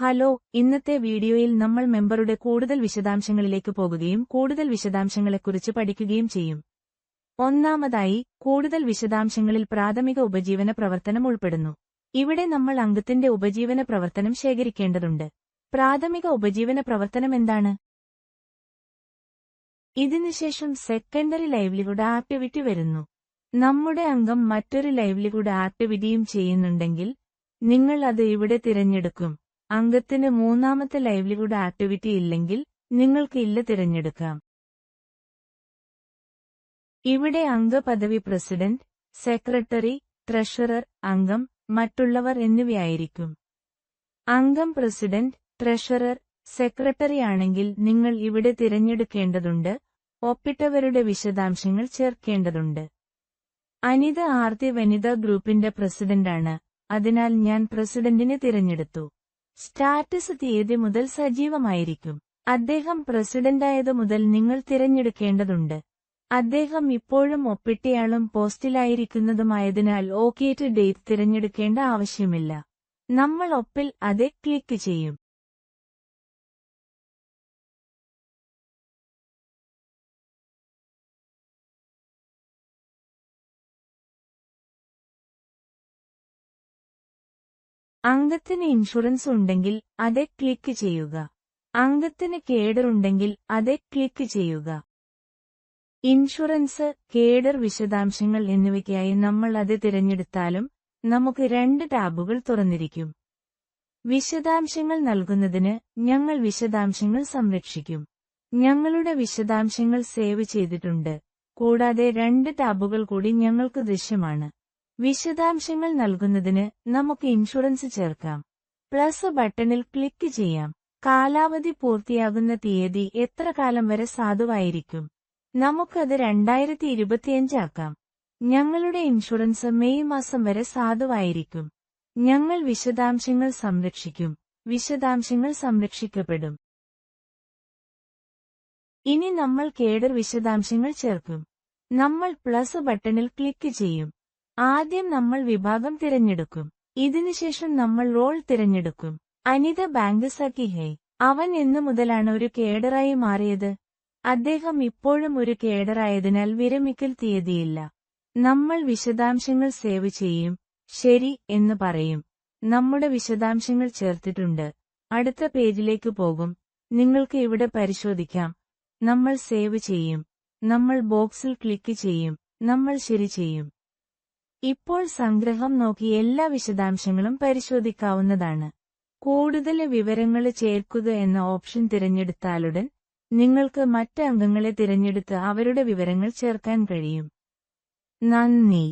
Hello ഇന്നത്തെ വീഡിയോയിൽ നമ്മൾ മെമ്പറുടെ കൂടുതൽ വിശദാംശങ്ങളിലേക്ക് പോകുകയും കൂടുതൽ വിശദാംശങ്ങളെക്കുറിച്ച് പഠിക്കുകയും ചെയ്യും. ഒന്നാമതായി കൂടുതൽ വിശദാംശങ്ങളിൽ പ്രാഥമിക ഉപജീവന പ്രവർത്തനം ഉൾപ്പെടുന്നു. ഇവിടെ നമ്മൾ അംഗത്തിന്റെ ഉപജീവന പ്രവർത്തനം ശേഖരിക്കേണ്ടതുണ്ട്. പ്രാഥമിക ഉപജീവന പ്രവർത്തനം എന്താണ്? ഇതിനുശേഷം സെക്കൻഡറി ലൈവ്ലിഹുഡ് ആക്ടിവിറ്റി വരുന്നു. നമ്മുടെ അംഗം മറ്റൊരു ലൈവ്ലിഹുഡ് ആക്ടിവിറ്റിയും ചെയ്യുന്നുണ്ടെങ്കിൽ നിങ്ങൾ അത് ഇവിടെ തിരഞ്ഞെടുക്കും. അംഗത്തിന് മൂന്നാമത്തെ ലൈവ്ലിഹുഡ് ആക്ടിവിറ്റി ഇല്ലെങ്കിൽ നിങ്ങൾക്ക് ഇല്ല തിരഞ്ഞെടുക്കാം. ഇവിടെ അംഗപദവി പ്രസിഡന്റ് സെക്രട്ടറി ട്രഷറർ അംഗം മറ്റുള്ളവർ എന്നിവയായിരിക്കും. അംഗം പ്രസിഡന്റ് ട്രഷറർ സെക്രട്ടറി ആണെങ്കിൽ നിങ്ങൾ ഇവിടെ തിരഞ്ഞെടുക്കേണ്ടതുണ്ട് ഒപ്പിട്ടവരുടെ വിശദാംശങ്ങൾ ചേർക്കേണ്ടതുണ്ട്. അനിത ആർത്തി വനിതാ ഗ്രൂപ്പിന്റെ പ്രസിഡന്റാണ് അതിനാൽ ഞാൻ പ്രസിഡന്റിനെ തിരഞ്ഞെടുത്തു. സ്റ്റാറ്റസ് തീയതി മുതൽ സജീവമായിരിക്കും. അദ്ദേഹം പ്രസിഡന്റായത് മുതൽ നിങ്ങൾ തിരഞ്ഞെടുക്കേണ്ടതുണ്ട്. അദ്ദേഹം ഇപ്പോഴും ഒപ്പിട്ടയാളും പോസ്റ്റിലായിരിക്കുന്നതുമായതിനാൽ ഓക്കേറ്റ് ഡേറ്റ് തിരഞ്ഞെടുക്കേണ്ട ആവശ്യമില്ല. നമ്മൾ ഒപ്പിൽ അതെ ക്ലിക്ക് ചെയ്യും. അംഗത്തിന് ഇൻഷുറൻസ് ഉണ്ടെങ്കിൽ അതെ ക്ലിക്ക് ചെയ്യുക. അംഗത്തിന് കേഡറുണ്ടെങ്കിൽ അതെ ക്ലിക്ക് ചെയ്യുക. ഇൻഷുറൻസ് കേഡർ വിശദാംശങ്ങൾ എന്നിവയ്ക്കായി നമ്മൾ അത് തിരഞ്ഞെടുത്താലും നമുക്ക് രണ്ട് ടാബുകൾ തുറന്നിരിക്കും. വിശദാംശങ്ങൾ നൽകുന്നതിന് ഞങ്ങൾ വിശദാംശങ്ങൾ സംരക്ഷിക്കും. ഞങ്ങളുടെ വിശദാംശങ്ങൾ സേവ് ചെയ്തിട്ടുണ്ട്. കൂടാതെ രണ്ട് ടാബുകൾ കൂടി ഞങ്ങൾക്ക് ദൃശ്യമാണ്. വിശദാംശങ്ങൾ നൽകുന്നതിന് നമുക്ക് ഇൻഷുറൻസ് ചേർക്കാം. പ്ലസ് ബട്ടണിൽ ക്ലിക്ക് ചെയ്യാം. കാലാവധി പൂർത്തിയാകുന്ന തീയതി എത്ര കാലം വരെ സാധുവായിരിക്കും? നമുക്കത് രണ്ടായിരത്തി ഇരുപത്തിയഞ്ച് ആക്കാം. ഞങ്ങളുടെ ഇൻഷുറൻസ് മെയ് മാസം വരെ സാധുവായിരിക്കും. ഞങ്ങൾ വിശദാംശങ്ങൾ സംരക്ഷിക്കും. വിശദാംശങ്ങൾ സംരക്ഷിക്കപ്പെടും. ഇനി നമ്മൾ കേഡർ വിശദാംശങ്ങൾ ചേർക്കും. നമ്മൾ പ്ലസ് ബട്ടണിൽ ക്ലിക്ക് ചെയ്യും. ആദ്യം നമ്മൾ വിഭാഗം തിരഞ്ഞെടുക്കും. ഇതിനുശേഷം നമ്മൾ റോൾ തിരഞ്ഞെടുക്കും. അനിത ബാങ്ക് സഖി ഹേ അവൻ എന്നു മുതലാണ് ഒരു കേഡറായി മാറിയത്. അദ്ദേഹം ഇപ്പോഴും ഒരു കേഡറായതിനാൽ വിരമിക്കൽ തീയതിയില്ല. നമ്മൾ വിശദാംശങ്ങൾ സേവ് ചെയ്യും. ശരി എന്ന് പറയും. നമ്മുടെ വിശദാംശങ്ങൾ ചേർത്തിട്ടുണ്ട്. അടുത്ത പേജിലേക്ക് പോകും. നിങ്ങൾക്ക് ഇവിടെ പരിശോധിക്കാം. നമ്മൾ സേവ് ചെയ്യും. നമ്മൾ ബോക്സിൽ ക്ലിക്ക് ചെയ്യും. നമ്മൾ ശരി ചെയ്യും. ഇപ്പോൾ സംഗ്രഹം നോക്കി എല്ലാ വിശദാംശങ്ങളും പരിശോധിക്കാവുന്നതാണ്. കൂടുതൽ വിവരങ്ങൾ ചേർക്കുക എന്ന ഓപ്ഷൻ തിരഞ്ഞെടുത്താലുടൻ നിങ്ങൾക്ക് മറ്റ് അംഗങ്ങളെ തിരഞ്ഞെടുത്ത് അവരുടെ വിവരങ്ങൾ ചേർക്കാൻ കഴിയും. നന്ദി.